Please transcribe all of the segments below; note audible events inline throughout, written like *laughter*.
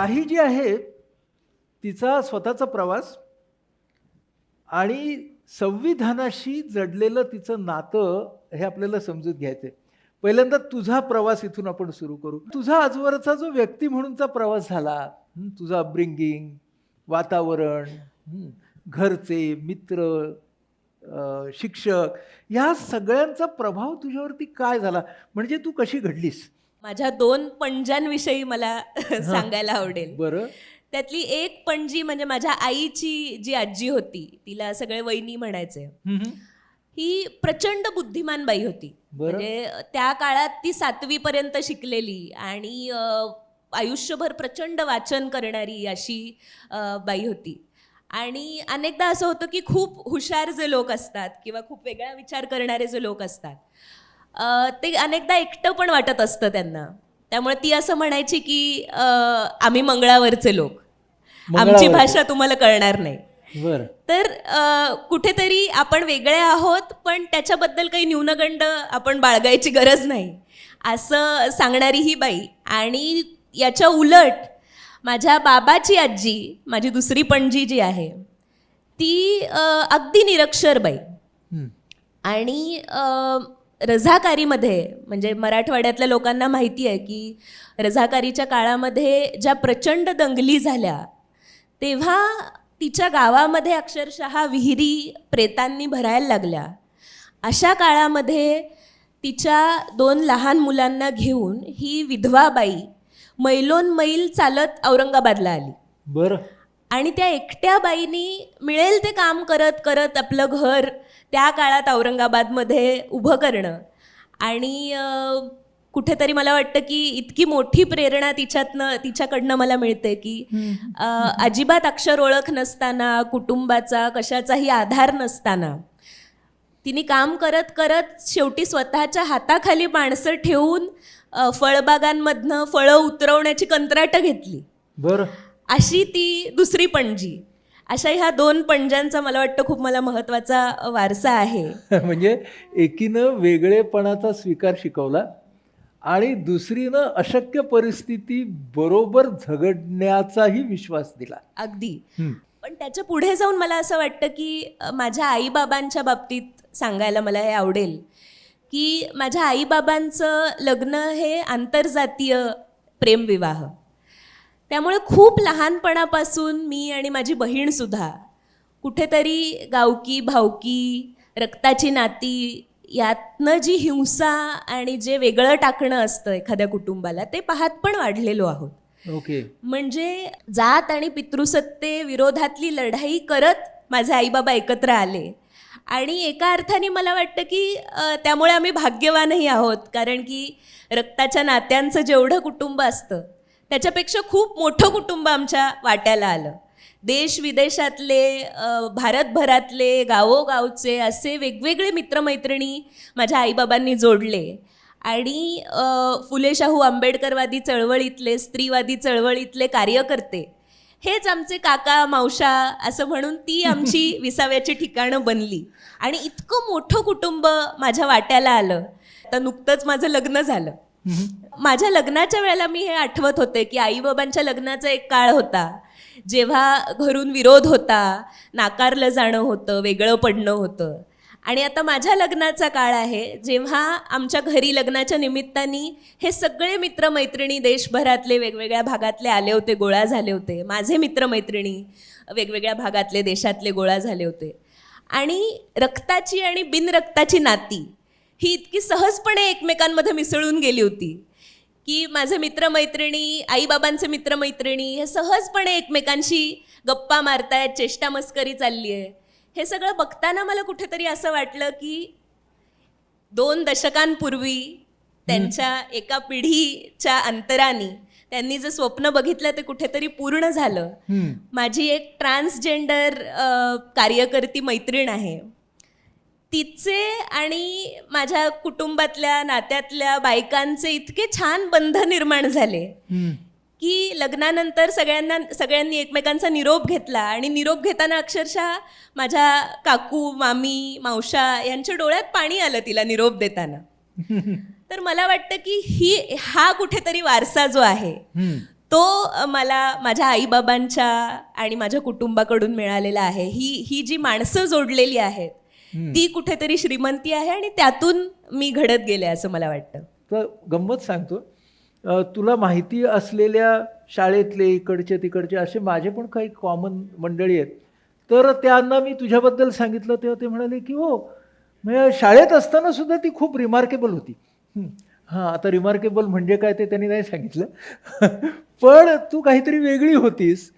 काही जी आहे तिचा स्वतःचा प्रवास आणि संविधानाशी जडलेलं तिचं नातं हे आपल्याला समजून घ्यायचं आहे पहिल्यांदा तुझा प्रवास इथून आपण सुरू करू. तुझा आजवरचा जो व्यक्ती म्हणूनचा प्रवास झाला तुझं अपब्रिंगिंग वातावरण घरचे मित्र शिक्षक ह्या सगळ्यांचा प्रभाव तुझ्यावरती काय झाला? म्हणजे तू कशी घडलीस? माझ्या दोन पणजांविषयी मला *laughs* सांगायला आवडेल. बरं. त्यातली एक पणजी म्हणजे माझ्या आईची जी आजी होती तिला सगळे वहिनी म्हणायचे. हं, प्रचंड बुद्धिमान बाई होती. म्हणजे त्या काळात ती सातवी पर्यंत शिकलेली आणि आयुष्यभर प्रचंड वाचन करणारी अशी बाई होती. आणि अनेकदा असं होतं की खूप हुशार जे लोक असतात किंवा खूप वेगळा विचार करणारे जे लोक असतात. ते अनेकदा एकटं पण वाटत असतं त्यांना. त्यामुळे ती असं म्हणायची की आम्ही मंगळावरचे लोक. आमची. भाषा तुम्हाला कळणार नाही. बरं. तर कुठेतरी आपण वेगळे आहोत पण त्याच्याबद्दल काही न्यूनगंड आपण बाळगायची गरज नाही. असं सांगणारी ही बाई. आणि याच्या उलट माझ्या बाबाची आजी माझी दुसरी पणजी जी आहे ती अगदी निरक्षर बाई. आणि रझाकारीमध्ये म्हणजे मराठवाड्यातल्या लोकांना माहिती आहे की रझाकारीच्या काळामध्ये ज्या प्रचंड दंगली झाल्या तेव्हा तिच्या गावामध्ये अक्षरशः विहिरी प्रेतांनी भरायला लागल्या. अशा काळामध्ये तिच्या दोन लहान मुलांना घेऊन ही विधवाबाई मैलोन मैल चालत औरंगाबादला आली. बरं. आणि त्या एकट्या बाईनी मिळेल ते काम करत करत आपलं घर त्या काळात औरंगाबादमध्ये उभं करणं. आणि कुठेतरी मला वाटतं की इतकी मोठी प्रेरणा तिच्यातनं तिच्याकडनं मला मिळते की अजिबात अक्षर ओळख नसताना कुटुंबाचा कशाचाही आधार नसताना तिने काम करत करत शेवटी स्वतःच्या हाताखाली माणसं ठेवून फळबागांमधनं फळं उतरवण्याची कंत्राटं घेतली. बरं. अशी ती दुसरी पणजी. अशा ह्या दोन पणज्यांचा मला वाटतं खूप मला महत्त्वाचा वारसा आहे. *laughs* म्हणजे एकीनं वेगळेपणाचा स्वीकार शिकवला आणि दुसरीनं अशक्य परिस्थिती बरोबर झगडण्याचाही विश्वास दिला. अगदी. पण त्याच्या पुढे जाऊन मला असं वाटतं की माझ्या आईबाबांच्या बाबतीत सांगायला मला हे आवडेल की माझ्या आईबाबांचं लग्न हे आंतरजातीय प्रेमविवाह. त्यामुळे खूप लहानपणापासून मी आणि माझी बहीणसुद्धा कुठेतरी गावकी भावकी रक्ताची नाती यातनं जी हिंसा आणि जे वेगळं टाकणं असतं एखाद्या कुटुंबाला ते पाहत पण वाढलेलो आहोत. ओके. म्हणजे जात आणि पितृसत्ते विरोधातली लढाई करत माझे आईबाबा एकत्र आले. आणि एका अर्थाने मला वाटतं की त्यामुळे आम्ही भाग्यवानही आहोत. कारण की रक्ताच्या नात्यांचं जेवढं कुटुंब असतं त्याच्यापेक्षा खूप मोठं कुटुंब आमच्या वाट्याला आलं. देश विदेशातले भारतभरातले गावोगावचे असे वेगवेगळे मित्रमैत्रिणी माझ्या आईबाबांनी जोडले. आणि फुले शाहू आंबेडकरवादी चळवळीतले स्त्रीवादी चळवळीतले कार्यकर्ते हेच आमचे काका मावशा असं म्हणून ती आमची *laughs* विसाव्याची ठिकाणं बनली. आणि इतकं मोठं कुटुंब माझ्या वाट्याला आलं. आता नुकतंच माझं लग्न झालं. माझ्या लग्नाच्या वेळेला मी हे आठवत होते की आई बाबांच्या लग्नाचा एक काळ होता. जेव्हा घरून विरोध होता नाकारलं जाणं होतं वेगळं पडणं होतं. आणि आता माझ्या लग्नाचा काळ आहे जेव्हा आमच्या घरी लग्नाच्या निमित्ताने हे सगळे मित्रमैत्रिणी देशभरातले वेगवेगळ्या भागातले आले होते गोळा झाले होते. माझे मित्रमैत्रिणी वेगवेगळ्या भागातले देशातले गोळा झाले होते. आणि रक्ताची आणि बिनरक्ताची नाती ही इतकी सहजपणे एकमेकांमध्ये मिसळून गेली होती. की माझे मित्रमैत्रिणी आईबाबांचे मित्रमैत्रिणी हे सहजपणे एकमेकांशी गप्पा मारतायत चेष्टा मस्करी चालली आहे हे सगळं बघताना मला कुठेतरी असं वाटलं की दोन दशकांपूर्वी त्यांच्या एका पिढीच्या अंतराने त्यांनी जे स्वप्न बघितलं ते कुठेतरी पूर्ण झालं. माझी एक ट्रान्सजेंडर कार्यकर्ती मैत्रीण आहे. तिचे आणि माझ्या कुटुंबातल्या नात्यातल्या बायकांचे इतके छान बंध निर्माण झाले. की लग्नानंतर सगळ्यांना सगळ्यांनी एकमेकांचा निरोप घेतला आणि निरोप घेताना अक्षरशः माझ्या काकू मामी मावशा यांच्या डोळ्यात पाणी आलं तिला निरोप देताना *laughs* तर मला वाटतं की ही हा कुठेतरी वारसा जो आहे. तो मला माझ्या आईबाबांच्या आणि माझ्या कुटुंबाकडून मिळालेला आहे ही ही जी माणसं जोडलेली आहेत ती कुठेतरी श्रीमंती आहे आणि त्यातून मी घडत गेले असं मला वाटतं. तर गंमत सांगतो. तुला माहिती असलेल्या शाळेतले इकडचे तिकडचे असे माझे पण काही कॉमन मंडळी आहेत. तर त्यांना मी तुझ्याबद्दल सांगितलं तेव्हा ते म्हणाले की हो म्हणजे शाळेत असताना सुद्धा ती खूप रिमार्केबल होती. हं. हां आता रिमार्केबल म्हणजे काय ते त्यांनी नाही सांगितलं. *laughs* पण तू काहीतरी वेगळी होतीस.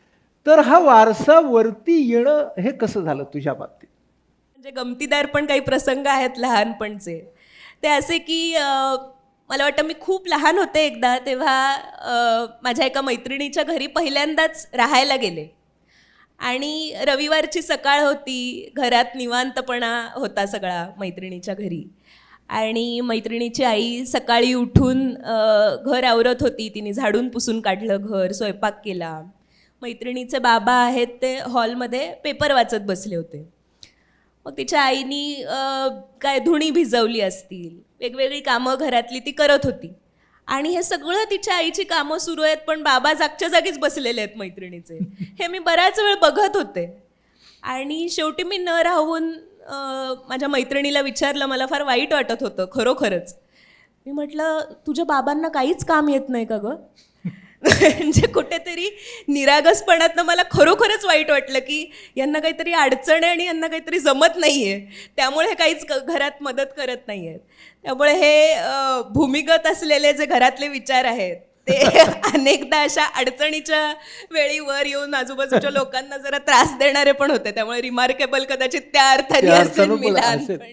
तर हा वारसा वरती येणं हे कसं झालं तुझ्या बाबतीत? म्हणजे गमतीदार पण काही प्रसंग आहेत लहानपणचे. ते असे की मला वाटतं मी खूप लहान होते एकदा तेव्हा माझ्या एका मैत्रिणीच्या घरी पहिल्यांदाच राहायला गेले. आणि रविवारची सकाळ होती घरात निवांतपणा होता सगळा मैत्रिणीच्या घरी. आणि मैत्रिणीची आई सकाळी उठून घर आवरत होती तिने झाडून पुसून काढलं घर स्वयंपाक केला. मैत्रिणीचे बाबा आहेत ते हॉलमध्ये पेपर वाचत बसले होते. मग तिच्या आईनी काय धुणी भिजवली असतील. वेगवेगळी कामं घरातली ती करत होती. आणि हे सगळं तिच्या आईची कामं सुरू आहेत पण बाबा जागच्या जागीच बसलेले आहेत मैत्रिणीचे. हे मी बराच वेळ बघत होते. आणि शेवटी मी न राहून माझ्या मैत्रिणीला विचारलं मला फार वाईट वाटत होतं खरोखरच. मी म्हटलं तुझ्या बाबांना काहीच काम येत नाही का गं? *laughs* म्हणजे कुठेतरी निरागसपणातनं मला खरोखरच वाईट वाटलं की यांना काहीतरी अडचण आहे आणि यांना काहीतरी जमत नाही आहे त्यामुळे हे काहीच घरात मदत करत नाही आहेत त्यामुळे हे भूमिगत असलेले जे घरातले विचार आहेत ते *laughs* अनेकदा अशा अडचणीच्या वेळी वर येऊन आजूबाजूच्या *laughs* लोकांना जरा त्रास देणारे पण होते. त्यामुळे रिमार्केबल कदाचित त्या अर्थाने असेल मी. लहानपणी